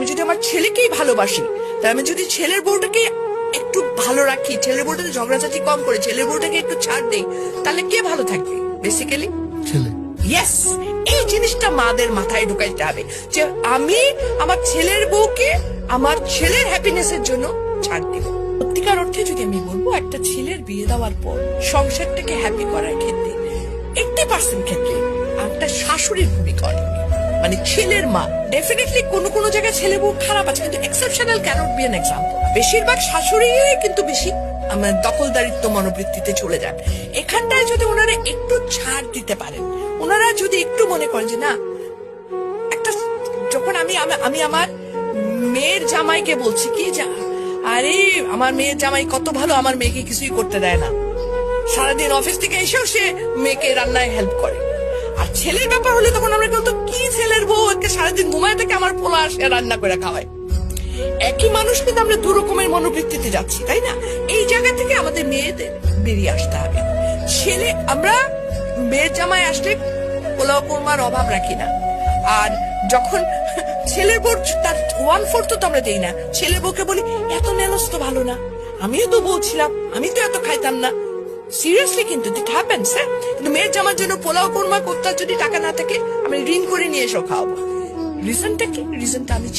আমি যদি আমার ছেলেকেই ভালোবাসি তা আমি যদি ছেলের বউটাকে একটু ভালো রাখি ছেলের বউটাকে ঝগড়াঝাটি কম করে ছেলের বউটাকে একটু ছাড় দেই তাহলে কে ভালো থাকবে? বেসিক্যালি ছেলে। ইয়েস এই জিনিসটা মাদের মাথায় ঢুকাইতে হবে যে আমি আমার ছেলের বউকে আমার ছেলের হ্যাপিনেসের জন্য ছাড় দিব। সত্যিকার অর্থে যদি আমি বলব একটা ছেলের বিয়ে দেওয়ার পর সংসারটাকে হ্যাপি করার ক্ষেত্রে এইটি পার্সেন্ট ক্ষেত্রে একটা শাশুড়ির ভূমিকা অনেক। মানে ছেলের মা। ডেফিনেটলি কোন কোন জায়গায় ছেলে বউ খারাপ আছে, কিন্তু এক্সেপশনাল ক্যানট বি এক্সাম্পল বেশিরভাগ শাশুড়ি কিন্তু বেশি আমার দখলদারিত্ব মনোবৃত্তিতে চলে যান। এখানটায় যদি ওনারা একটু ছাড় দিতে পারেন, ওনারা যদি একটু মনে করেন যে, না, একটা যখন আমি- আমি আমার মেয়ের জামাইকে বলছি কি যা, আরে, আমার মেয়ের জামাই কত ভালো, আমার মেয়েকে কিছুই করতে দেয় না। সারাদিন অফিস থেকে এসেও সে মেয়েকে রান্নায় হেল্প করে। আর ছেলের ব্যাপার হলে তখন আমরা বলতো, কি ছেলের বউ? একে সারাদিন ঘুমায় থেকে আমার পোলা আসে, রান্না করে খাওয়ায়। একই মানুষ কিন্তু আমরা দু রকমের মনোবৃত্তিতে যাচ্ছি, তাই না? এই জায়গা থেকে আমাদের মেয়েদের বেরিয়ে আসতে হবে। ছেলে, আমরা মেয়ের জামাই আসলে পোলাও কোরমার অভাব রাখি না। আর যখন ছেলের বউ, তার ওয়ান ফোর্থ তো আমরা দেই না। ছেলের বউকে বলি, এত নেলস তো ভালো না। আমিও তো বলছিলাম আমি তো এত খাইতাম না। সিরিয়াসলি কিন্তু ইট হ্যাপেন্স হ্যাঁ কিন্তু মেয়ের জামার জন্য পোলাও, কোরমা করতে যদি টাকা না থাকে, আমি ঋণ করে নিয়ে এসো, খাওয়াবো। রিজনটা কি? রিজনটা আমি চাই।